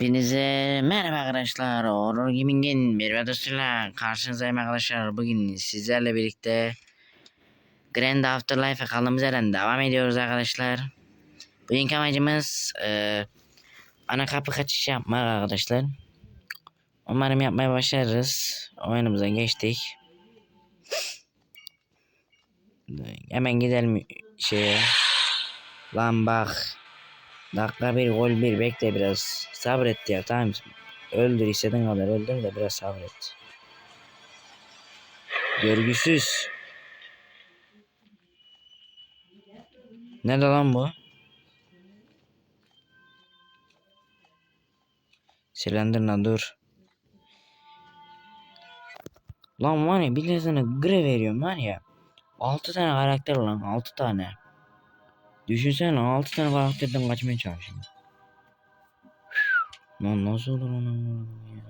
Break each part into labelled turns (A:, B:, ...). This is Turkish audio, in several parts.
A: Hepinize merhaba arkadaşlar. Horror Gaming'in bir videosuyla karşınızdayım arkadaşlar. Bugün sizlerle birlikte Grand Afterlife'a kaldığımız devam ediyoruz arkadaşlar. Bugünkü amacımız e, ana kapı kaçışı yapmak arkadaşlar. Umarım yapmaya başarırız. Oyunumuza geçtik. Hemen gidelim şeye. Lan bak. Dakika bir gol bir bekle biraz. Sabret ya tamam. Öldür istediğin kadar öldür de biraz sabret. Görgüsüz. Nerede lan bu? Silendir lan dur. Lan var ya bir sana gre veriyorum var ya. 6 tane karakter lan 6 tane. Düşünsene 6 tane karakterden kaçmaya çalışıyorum. Lan nasıl olur onu ya?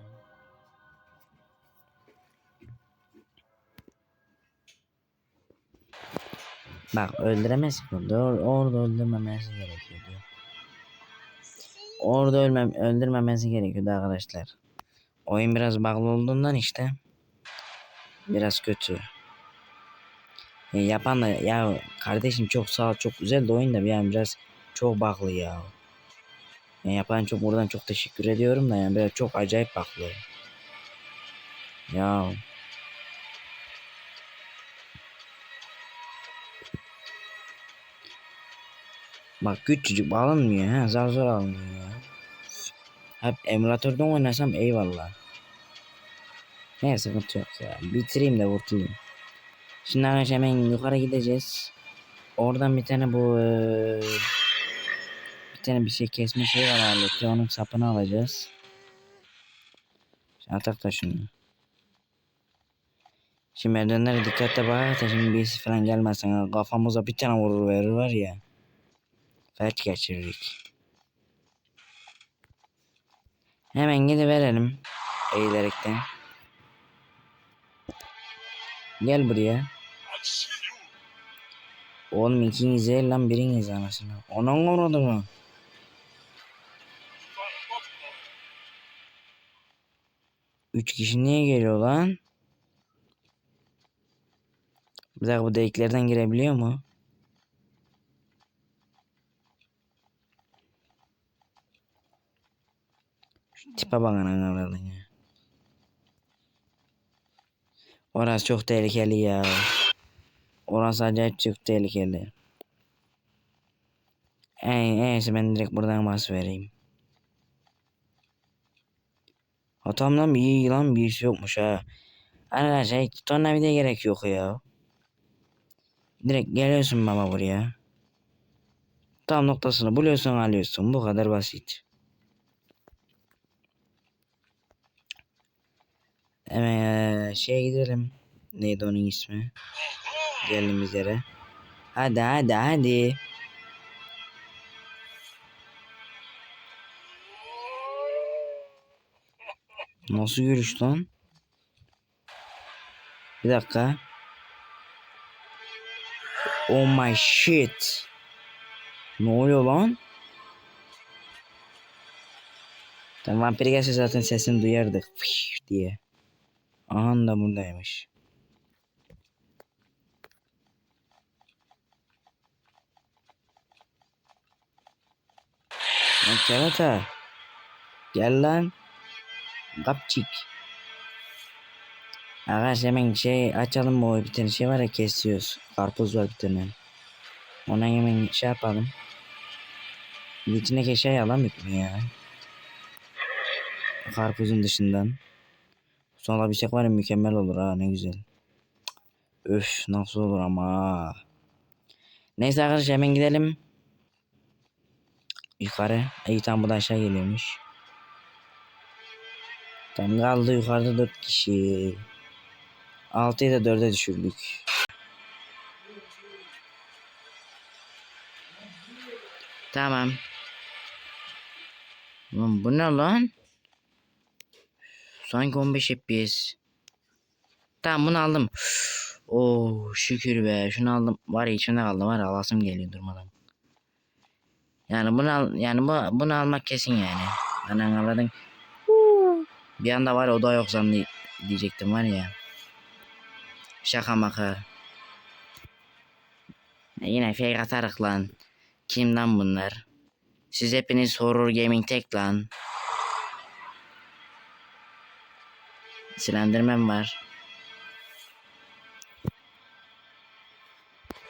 A: Bak öldüremez ki. Or orada öldürmemesi gerekiyordu. Orada ölmem öldürmemesi gerekiyordu arkadaşlar. Oyun biraz bağlı olduğundan işte biraz kötü. Ya yapan da ya kardeşim çok sağ ol çok güzel de oyun da yani biraz çok baklı ya. Yani yapan çok buradan çok teşekkür ediyorum da yani biraz çok acayip baklı. Ya. Bak küçücük alınmıyor ha zar zor alınıyor ya. Hep emülatörden oynasam eyvallah. Ne sıkıntı yok ya. Bitireyim de kurtulayım. Şimdi arkadaşlar hemen yukarı gideceğiz. Oradan bir tane bu eee, bir tane bir şey kesme şey var aleti. Onun sapını alacağız. Atak da şunu. Şimdi merdivenlere dikkatle bak şimdi birisi falan gelmesin. ha. Kafamıza bir tane vurur verir var ya. Felç geçiririk. Hemen gidiverelim. Eğilerekten. Gel buraya. Oğlum ikiniz değil lan biriniz anasını. Onun uğradı mı? Üç kişi niye geliyor lan? Bir dakika bu deliklerden girebiliyor mu? Şu tipe bakın anadolu Orası çok tehlikeli ya. Orası acayip çok tehlikeli. En, iyisi ben direkt buradan bas vereyim. Hatamdan bir iyi lan bir işi yokmuş ha. Arkadaşlar hiç tornavida gerek yok ya. Direkt geliyorsun baba buraya. Tam noktasını buluyorsun alıyorsun. Bu kadar basit. Hemen şeye gidelim. Neydi onun ismi? Geldiğimiz yere. Hadi hadi hadi. Nasıl görüş lan? Bir dakika. Oh my shit. Ne oluyor lan? Tamam vampir gelse zaten sesini duyardık. Fış diye. Aha da buradaymış. Lan kerata. Gel lan. Kapçık. Arkadaş hemen şey açalım mı bir tane şey var ya kesiyoruz. Karpuz var bir tane. Ona hemen şey yapalım. İçindeki şey alamıyor ya? Karpuzun dışından. Sonra bir şey var ya mükemmel olur ha ne güzel. Öf nasıl olur ama. Neyse arkadaşlar hemen gidelim. Yukarı. İyi tam bu da aşağı geliyormuş. Tam kaldı yukarıda 4 kişi. 6'yı da 4'e düşürdük. Tamam. Lan bu ne lan? Sanki 15 FPS. Tamam bunu aldım. Oh şükür be. Şunu aldım. Var ya içimde kaldı var ya alasım geliyor durmadan. Yani bunu al yani bu bunu almak kesin yani. Anan avradın. Huu. Bir anda var ya o da yok zanlı diyecektim var ya. Şaka maka. Yine fake atarık lan. Kim bunlar? Siz hepiniz horror gaming tek lan. Silendirmem var.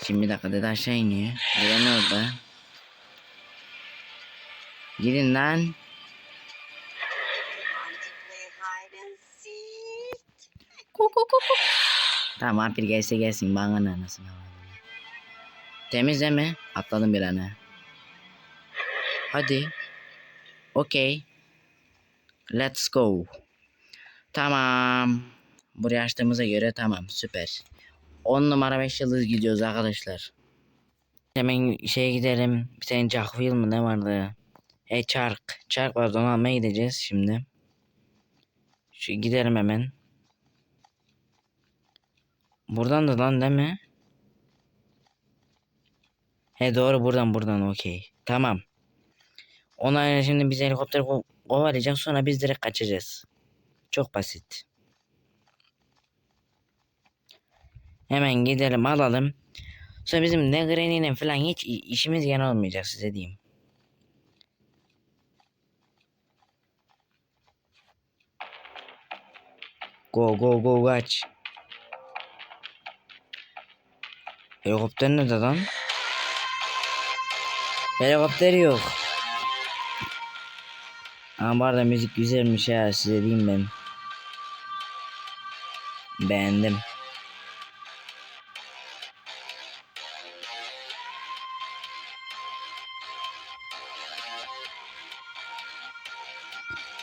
A: Şimdi bir dakika dedi aşağı iniyor. Neden orada? Gidin lan. Tamam vampir gelse gelsin bana ne anasını. Temizleme. Atladım bir ana. Hadi. Okey. Let's go. Tamam. Buraya açtığımıza göre tamam süper. 10 numara 5 yıldız gidiyoruz arkadaşlar. Hemen şeye gidelim. Bir tane Jackville mı ne vardı? E çark. Çark vardı onu almaya gideceğiz şimdi. Şu gidelim hemen. Buradan da lan değil mi? He doğru buradan buradan okey. Tamam. Ona şimdi biz helikopter ko kovalayacak sonra biz direkt kaçacağız. Çok basit. Hemen gidelim alalım. Sonra bizim ne Granny'nin falan hiç işimiz gene olmayacak size diyeyim. Go go go kaç. Helikopter nerede lan? Helikopter yok. Ama bu arada müzik güzelmiş ya size diyeyim ben. Beğendim.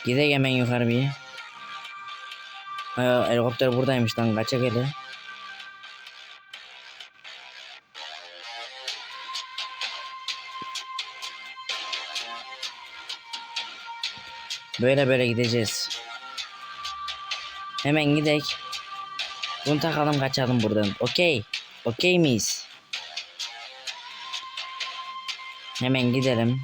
A: Gidelim hemen yukarı bir. Aa, helikopter buradaymış lan kaçak hele. Böyle böyle gideceğiz. Hemen gidek. Bunu takalım kaçalım buradan. Okey. Okey miyiz? Hemen gidelim.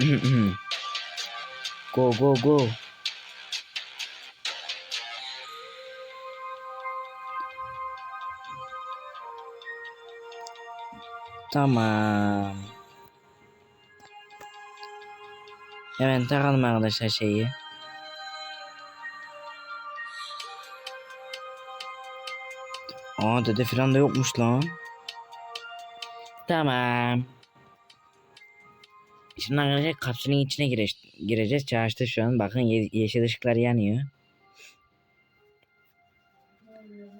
A: go go go. Tamam. Hemen takalım arkadaşlar şeyi. Aa dede falan da yokmuş lan. Tamam. Şimdi arkadaşlar kapsülün içine gire gireceğiz. Çalıştı şu an. Bakın ye yeşil ışıklar yanıyor.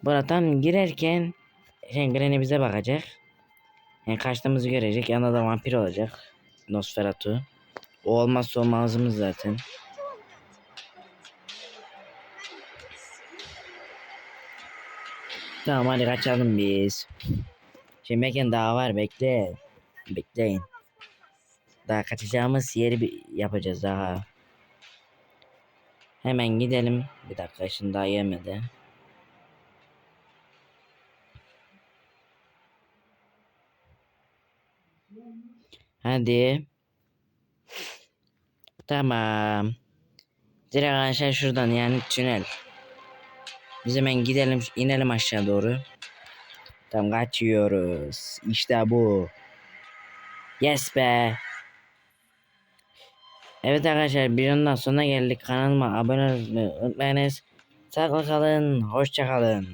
A: Buradan girerken şey, Granny bize bakacak. Yani kaçtığımızı görecek. Yanında da vampir olacak. Nosferatu. O olmazsa olmazımız zaten. Tamam hadi kaçalım biz. Şimdi mekan daha var bekle. Bekleyin. Daha kaçacağımız yeri bir yapacağız daha. Hemen gidelim. Bir dakika şimdi daha yemedi. Hadi. Tamam. Direkt aşağı şuradan yani tünel. Biz hemen gidelim inelim aşağı doğru. Tamam kaçıyoruz. İşte bu. Yes be. Evet arkadaşlar bir ondan sonra geldik. Kanalıma abone olmayı unutmayınız. Sağlıklı kalın. Hoşça kalın.